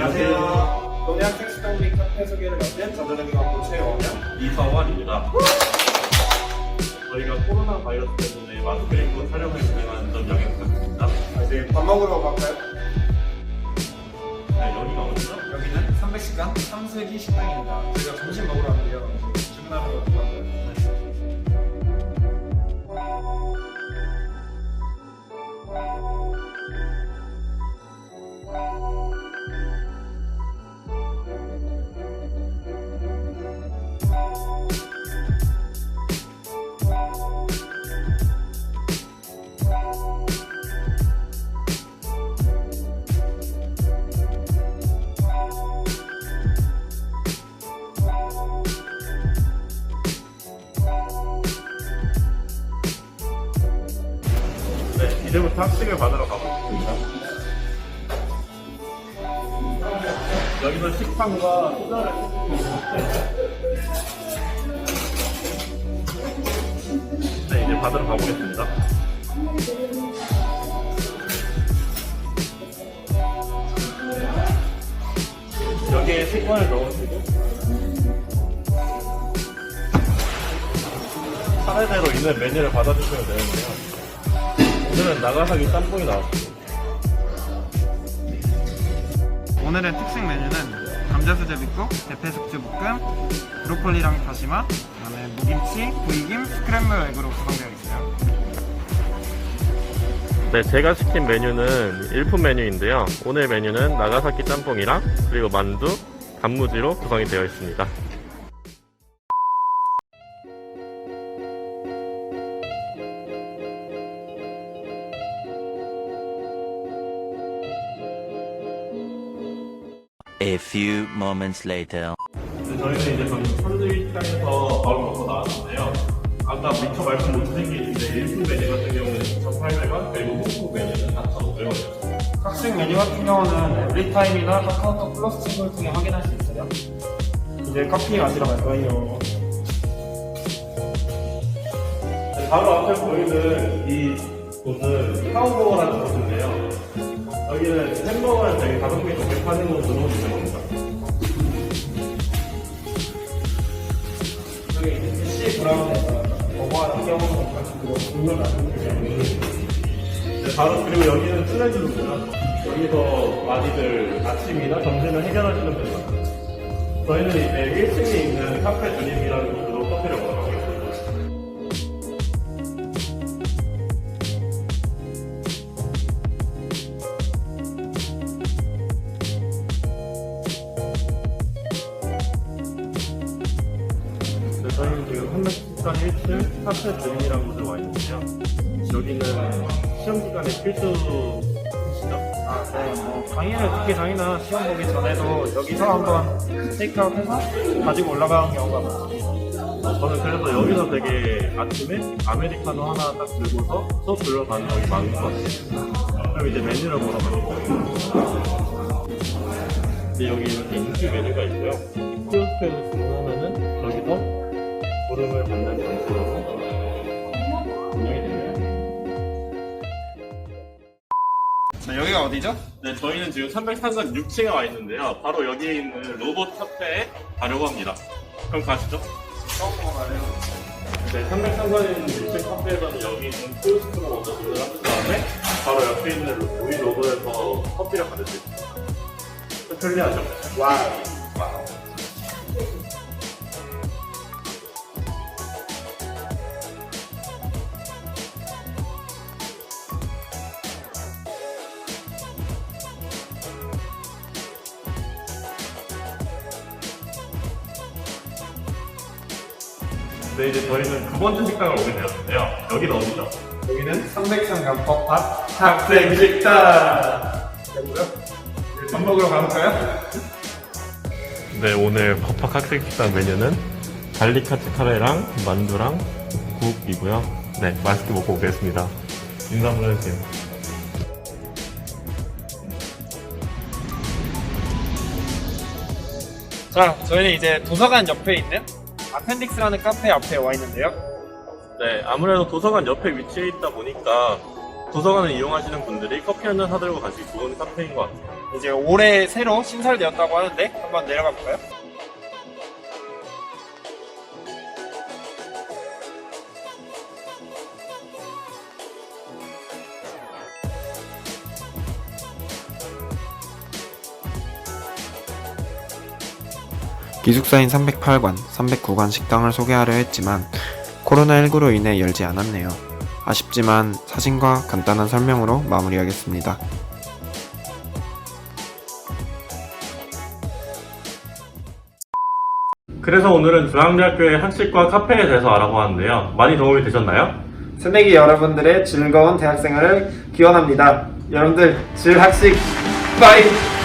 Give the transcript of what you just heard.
안녕하세요. 동양 택시당 및 카페 소개를 맡은 전자능력학부 최원영. 이성환입니다. 저희가 코로나 바이러스 때문에 마스크 입고 촬영을 진행하는 점 양해 부탁드립니다. 아, 이제 밥 먹으러 갈까요? 네, 여기가 어디죠? 여기는 300시간 삼세기 식당입니다. 저희가 점심 먹으러 왔는데요. 주문하러. 네, 학식을 받으러 가보겠습니다. 여기서 식판과 소자를 네, 이제 받으러 가보겠습니다. 여기에 식권을 넣으시고 차례대로 있는 메뉴를 받아주시면 되는데요. 오늘은 나가사기 짬뽕이 나왔습니다. 오늘의 특식 메뉴는 감자수제비국, 대패 숙주 볶음, 브로콜리랑 다시마, 그다음에 무김치, 구이김, 스크램블 에그로 구성되어 있어요. 네, 제가 시킨 메뉴는 일품 메뉴인데요. 오늘 메뉴는 나가사키 짬뽕이랑 그리고 만두, 단무지로 구성이 되어 있습니다. A few moments later. 네, 저희는 이제 방금 선두식당에서 밥을 먹고 나왔는데요. 아까 미처 말씀 못 드린 게 있는데 일품 메뉴 같은 경우는 2,800원, 그리고 홍콩 메뉴는 4,500원이었어요. 학생 메뉴 같은 경우는 에브리타임이나 카카오톡 플러스 친구를 통해 확인할 수 있어요. 이제 커피 마시러 갈 거예요. 네, 바로 앞에 보이는 이 곳은 카우버거라는 곳인데요. 여기는 햄버거를 되게 가성비 좋게 파는 곳으로 유명합니다. 여기 이제 브라운에서 버거와 튀겨먹는 같이 그거 국물 나는 네, 바로 그리고 여기는 플레즈루고요. 여기서 많이들 아침이나 점심을 해결하시는 분입니다. 저희는 이제 1층에 있는 카페 주님이라는 곳으로 커피를 한백식당 1층 카페 주님이라는 곳에 와 있는데요. 여기는 시험 기간에 필수. 아, 네. 뭐 강의를 듣기 전이나 시험 보기 전에도 여기서 한번 테이크아웃해서 가지고 올라가는 경우가 많습니다. 어, 저는 그래서 여기서 되게 아침에 아메리카노 하나 딱 들고서 수업 들러가는 적이 많은 것 같아요. 그럼 이제 메뉴를 보러. 근데 여기 이렇게 인기 메뉴가 있고요. 키오스크 부름을 받는 장소로 운영이 됩니다. 자, 여기가 어디죠? 네, 저희는 지금 303관 6층에 와 있는데요. 바로 여기에 있는 로봇 카페에 가려고 합니다. 그럼 가시죠. 처음 먹어가네요. 네, 303관 6층 카페에서는 여기 있는 키오스크로 먼저 주문을 한 다음에 바로 옆에 있는 우리 로봇에서 커피를 받을 수 있습니다. 편리하죠? 와 네, 이제 저희는 두 번째 식당을 오게 되었는데요. 여기는 어디죠? 여기는 303 간법밥 학생 식당. 되고요. 이제 밥 먹으러 가볼까요? 네, 오늘 법학 학생 식당 메뉴는 갈리카츠 카레랑 만두랑 국이고요. 네, 맛있게 먹고 오겠습니다. 인사 한번 해주세요. 자, 저희는 이제 도서관 옆에 있는 아펜딕스라는 카페 앞에 와 있는데요. 네, 아무래도 도서관 옆에 위치해 있다 보니까 도서관을 이용하시는 분들이 커피 한 잔 사들고 가시기 좋은 카페인 것 같아요. 이제 올해 새로 신설되었다고 하는데 한번 내려가 볼까요? 기숙사인 308관, 309관 식당을 소개하려 했지만 코로나19로 인해 열지 않았네요. 아쉽지만 사진과 간단한 설명으로 마무리하겠습니다. 그래서 오늘은 중앙대학교의 학식과 카페에 대해서 알아보았는데요. 많이 도움이 되셨나요? 새내기 여러분들의 즐거운 대학생활을 기원합니다. 여러분들 질학식 빠이!